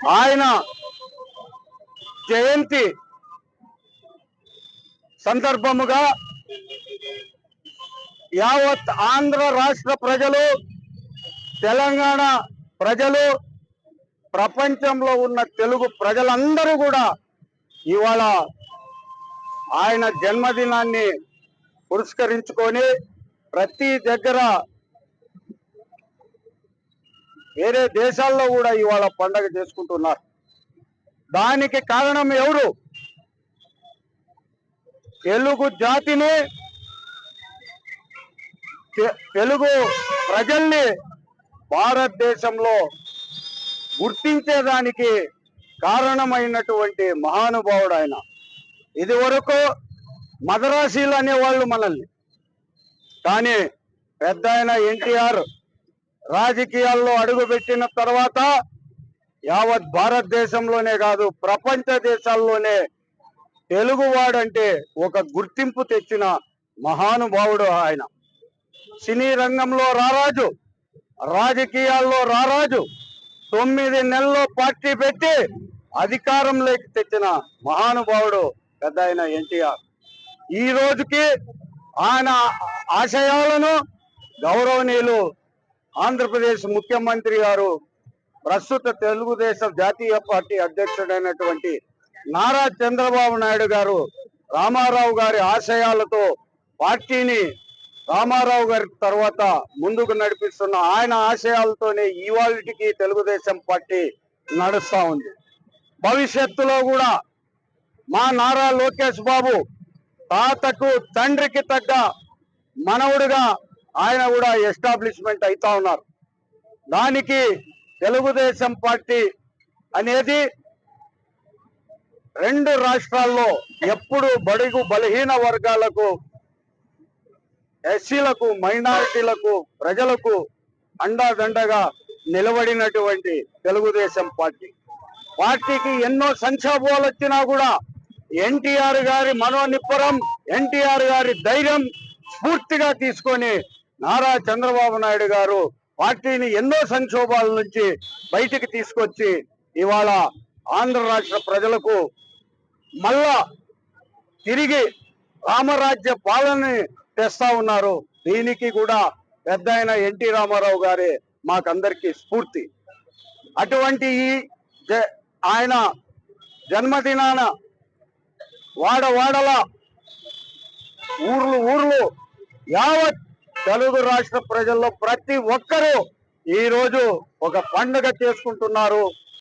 ఆయన జయంతి సందర్భముగా యావత్ ఆంధ్ర రాష్ట్ర ప్రజలు తెలంగాణ ప్రజలు ప్రపంచంలో ఉన్న తెలుగు ప్రజలందరూ కూడా ఇవాళ ఆయన జన్మదినాన్ని పురస్కరించుకొని ప్రతి దగ్గర వేరే దేశాల్లో కూడా ఇవాళ పండగ చేసుకుంటున్నారు. దానికి కారణం ఎవరు? తెలుగు జాతిని తెలుగు ప్రజల్ని భారతదేశంలో గుర్తించేదానికి కారణమైనటువంటి మహానుభావుడు ఆయన. ఇది వరకు మదరాసీలు అనేవాళ్ళు మనల్ని. కానీ పెద్ద ఆయన ఎన్టీఆర్ రాజకీయాల్లో అడుగుపెట్టిన తర్వాత యావత్ భారతదేశంలోనే కాదు ప్రపంచ దేశాల్లోనే తెలుగువాడంటే ఒక గుర్తింపు తెచ్చిన మహానుభావుడు ఆయన. సినీ రంగంలో రారాజు రాజకీయాల్లో రారాజు తొమ్మిది నెలల్లో పార్టీ పెట్టి అధికారంలోకి తెచ్చిన మహానుభావుడు పెద్ద ఆయన ఎన్టీఆర్. ఈ రోజుకి ఆయన ఆశయాలను గౌరవనీయులు ఆంధ్రప్రదేశ్ ముఖ్యమంత్రి గారు ప్రస్తుత తెలుగుదేశం జాతీయ పార్టీ అధ్యక్షుడైనటువంటి నారా చంద్రబాబు నాయుడు గారు రామారావు గారి ఆశయాలతో పార్టీని రామారావు గారి తర్వాత ముందుకు నడిపిస్తున్న ఆయన ఆశయాలతోనే ఇవాళకి తెలుగుదేశం పార్టీ నడుస్తా ఉంది. భవిష్యత్తులో కూడా మా నారా లోకేష్ బాబు తాతకు తండ్రికి తగ్గ మనవుడిగా ఆయన కూడా ఎస్టాబ్లిష్మెంట్ అవుతా ఉన్నారు. దానికి తెలుగుదేశం పార్టీ అనేది రెండు రాష్ట్రాల్లో ఎప్పుడు బడుగు బలహీన వర్గాలకు ఎస్సీలకు మైనారిటీలకు ప్రజలకు అండాదండగా నిలబడినటువంటి తెలుగుదేశం పార్టీ. పార్టీకి ఎన్నో సంక్షోభాలు వచ్చినా కూడా ఎన్టీఆర్ గారి మనోనిప్పరం ఎన్టీఆర్ గారి ధైర్యం స్ఫూర్తిగా తీసుకొని నారా చంద్రబాబు నాయుడు గారు పార్టీని ఎన్నో సంక్షోభాల నుంచి బయటికి తీసుకొచ్చి ఇవాళ ఆంధ్ర రాష్ట్ర ప్రజలకు మళ్ళా తిరిగి రామరాజ్య పాలనని తెస్తా ఉన్నారు. దీనికి కూడా పెద్ద ఆయన ఎన్టీ రామారావు గారే మాకందరికీ స్ఫూర్తి. అటువంటి ఈ జ- ఆయన జన్మదినాన వాడవాడల ఊర్లు ఊర్లు యావత్ తెలుగు రాష్ట్ర ప్రజల్లో ప్రతి ఒక్కరూ ఈ రోజు ఒక పండుగ చేసుకుంటున్నారు.